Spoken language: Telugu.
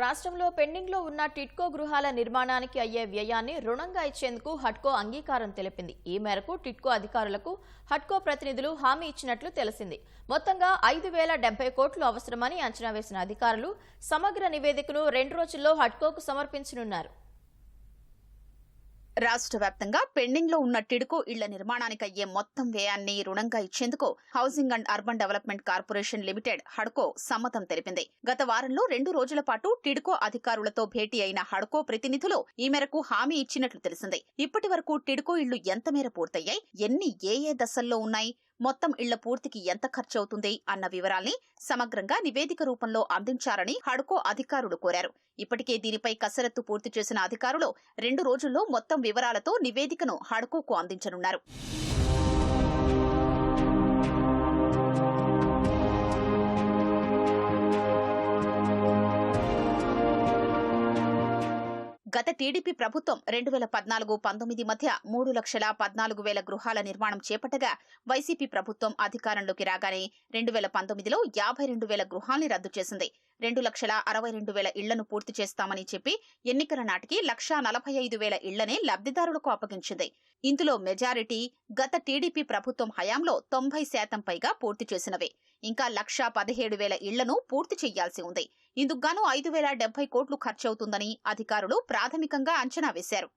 రాష్ట్రంలో పెండింగ్లో ఉన్న టిట్కో గృహాల నిర్మాణానికి అయ్యే వ్యయాన్ని రుణంగా ఇచ్చేందుకు హట్కో అంగీకారం తెలిపింది. ఈ మేరకు టిట్కో అధికారులకు హట్కో ప్రతినిధులు హామీ ఇచ్చినట్లు తెలిసింది. మొత్తంగా ఐదు వేల డెబ్బై కోట్లు అవసరమని అంచనా వేసిన అధికారులు సమగ్ర నివేదికను రెండు రోజుల్లో హట్కోకు సమర్పించనున్నారు. రాష్ట్ర వ్యాప్తంగా పెండింగ్లో ఉన్న టిడ్కో ఇళ్ళ నిర్మాణానికి అయ్యే మొత్తం వ్యయాన్ని రుణంగా ఇచ్చేందుకు housing and urban development corporation limited హడ్కో సమ్మతం తెలిపింది. గత వారంలో రెండు రోజుల పాటు టిడ్కో అధికారులతో భేటీ అయిన హడ్కో ప్రతినిధులు ఈ మేరకు హామీ ఇచ్చినట్లు తెలిసింది. ఇప్పటి వరకు టిడ్కో ఇళ్ళు ఎంత మేర పూర్తయ్యాయి? ఎన్ని ఏ ఏ దశల్లో ఉన్నాయి? మొత్తం ఇళ్ళ పూర్తికి ఎంత ఖర్చవుతుంది అన్న వివరాల్ని సమగ్రంగా నివేదిక రూపంలో అందించాలని హడ్కో అధికారులు కోరారు. ఇప్పటికే దీనిపై కసరత్తు పూర్తి చేసిన అధికారులు రెండు రోజుల్లో మొత్తం వివరాలతో నివేదికను హడ్కోకు అందించనున్నారు. గత టీడీపీ ప్రభుత్వం రెండు వేల పద్నాలుగు పంతొమ్మిది మధ్య మూడు లక్షల పద్నాలుగు వేల గృహాల నిర్మాణం చేపట్టగా వైసీపీ ప్రభుత్వం అధికారంలోకి రాగానే రెండు వేల పంతొమ్మిదిలో యాభై రెండు వేల గృహాల్ని రద్దు చేసింది. రెండు లక్షల అరవై రెండు వేల ఇళ్ళను పూర్తి చేస్తామని చెప్పి ఎన్నికల నాటికి లక్షా నలభై ఐదు వేల ఇళ్ళనే లబ్ధిదారులకు అప్పగించింది. ఇందులో మెజారిటీ గత టీడీపీ ప్రభుత్వం హయాంలో తొంభై శాతం పైగా పూర్తి చేసినవే. ఇంకా లక్షా పదిహేడు వేల ఇళ్ళను పూర్తి చేయాల్సి ఉంది. ఇందుకుగాను ఐదు వేల డెబ్బై కోట్లు ఖర్చవుతుందని అధికారులు ప్రాథమికంగా అంచనా వేశారు.